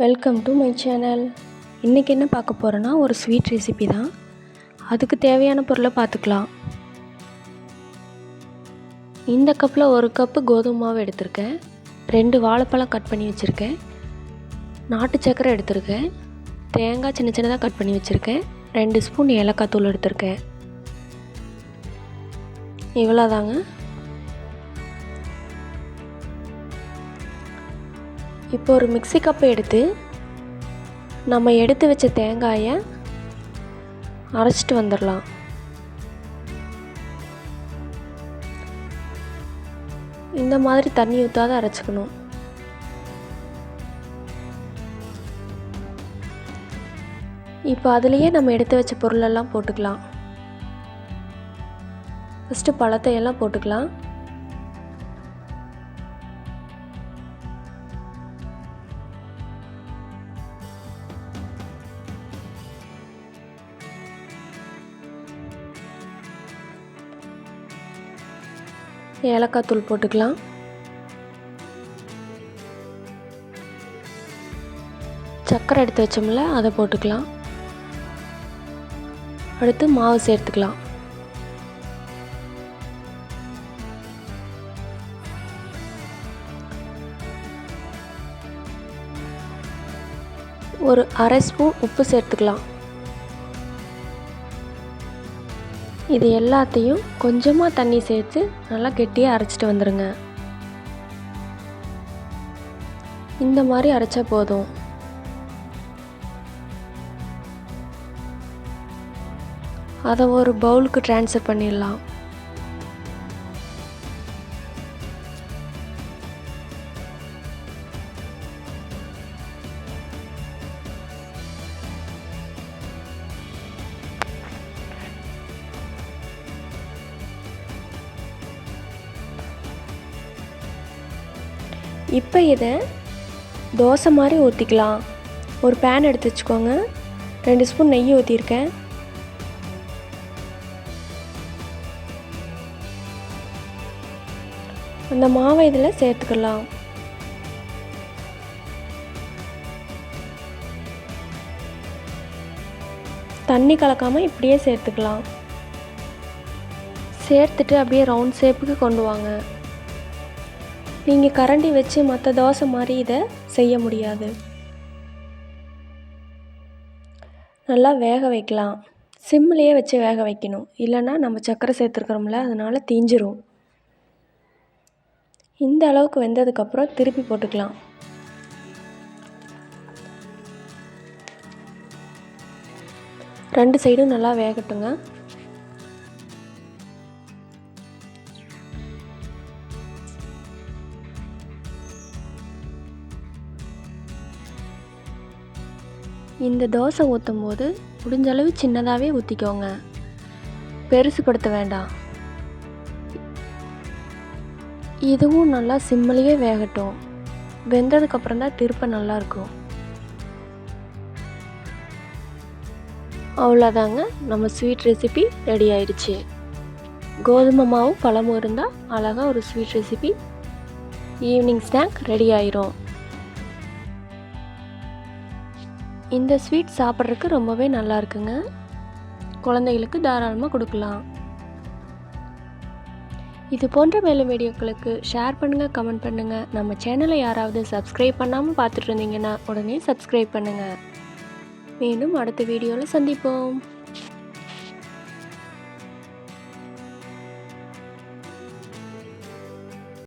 Welcome to my channel இன்றைக்கி என்ன பார்க்க போகிறோன்னா ஒரு ஸ்வீட் ரெசிபி தான். அதுக்கு தேவையான பொருளை பார்த்துக்கலாம். இந்த கப்பில் ஒரு கப்பு கோதுமை மாவு எடுத்திருக்கேன். ரெண்டு வாழைப்பழம் கட் பண்ணி வச்சுருக்கேன். நாட்டு சக்கரை எடுத்திருக்கேன். தேங்காய் சின்ன சின்னதாக கட் பண்ணி வச்சுருக்கேன். ரெண்டு ஸ்பூன் ஏலக்காய் தூள் எடுத்திருக்கேன். இவ்வளோதாங்க இப்போ ஒரு மிக்ஸி கப்பை எடுத்து நம்ம எடுத்து வச்ச தேங்காயை அரைச்சிட்டு வந்துடலாம். இந்த மாதிரி தண்ணி ஊற்றாத அரைச்சிக்கணும். இப்போ அதுலேயே நம்ம எடுத்து வச்ச பொருளெல்லாம் போட்டுக்கலாம். ஃபஸ்ட்டு பழத்தையெல்லாம் போட்டுக்கலாம். ஏலக்காய் தூள் போட்டுக்கலாம். சர்க்கரை எடுத்து வச்சோம்ல அதை போட்டுக்கலாம். அடுத்து மாவு சேர்த்துக்கலாம். ஒரு அரை ஸ்பூன் உப்பு சேர்த்துக்கலாம். இது எல்லாத்தையும் கொஞ்சமாக தண்ணி சேர்த்து நல்லா கெட்டியாக அரைச்சிட்டு வந்துடுங்க இந்த மாதிரி அரைச்சா போதும். அதை ஒரு பவுலுக்கு ட்ரான்ஸ்ஃபர் பண்ணிடலாம். இப்போ இதை தோசை மாதிரி ஊற்றிக்கலாம் ஒரு பேன் எடுத்து வச்சுக்கோங்க. ரெண்டு ஸ்பூன் நெய் ஊற்றிருக்கேன் அந்த மாவை இதில் சேர்த்துக்கலாம். தண்ணி கலக்காமல் இப்படியே சேர்த்துக்கலாம். சேர்த்துட்டு அப்படியே ரவுண்ட் ஷேப்புக்கு கொண்டு வாங்க. நீங்கள் கரண்டி வச்சு மற்ற தோசை மாதிரி இதை செய்ய முடியாது. நல்லா வேக வைக்கலாம். சிம்லேயே வச்சு வேக வைக்கணும். இல்லைன்னா நம்ம சர்க்கரை சேர்த்துருக்குறோம்ல அதனால் தீஞ்சிரும். இந்த அளவுக்கு வெந்ததுக்கப்புறம் திருப்பி போட்டுக்கலாம். ரெண்டு சைடும் நல்லா வேகட்டுங்க. இந்த தோசை ஊற்றும் போது முடிஞ்சளவு சின்னதாகவே ஊற்றிக்கோங்க பெருசுப்படுத்த வேண்டாம். இதுவும் நல்லா சிம்மிலேயே வேகட்டும். வெந்ததுக்கப்புறம் தான் திருப்ப நல்லாயிருக்கும் அவ்வளோதாங்க நம்ம ஸ்வீட் ரெசிபி ரெடி ஆயிடுச்சு. கோதுமை மாவும் பழமும் இருந்தால் அழகாக ஒரு sweet recipe evening snack ready ஆயிரும். இந்த ஸ்வீட் சாப்பிட்றதுக்கு ரொம்பவே நல்லா இருக்குங்க. குழந்தைகளுக்கு தாராளமாக கொடுக்கலாம். இது போன்ற மேலும் வீடியோக்களுக்கு ஷேர் பண்ணுங்கள் கமெண்ட் பண்ணுங்கள் நம்ம சேனலை யாராவது சப்ஸ்கிரைப் பண்ணாமல் பார்த்துட்டு இருந்தீங்கன்னா உடனே சப்ஸ்கிரைப் பண்ணுங்கள் மீண்டும் அடுத்த வீடியோவில் சந்திப்போம்.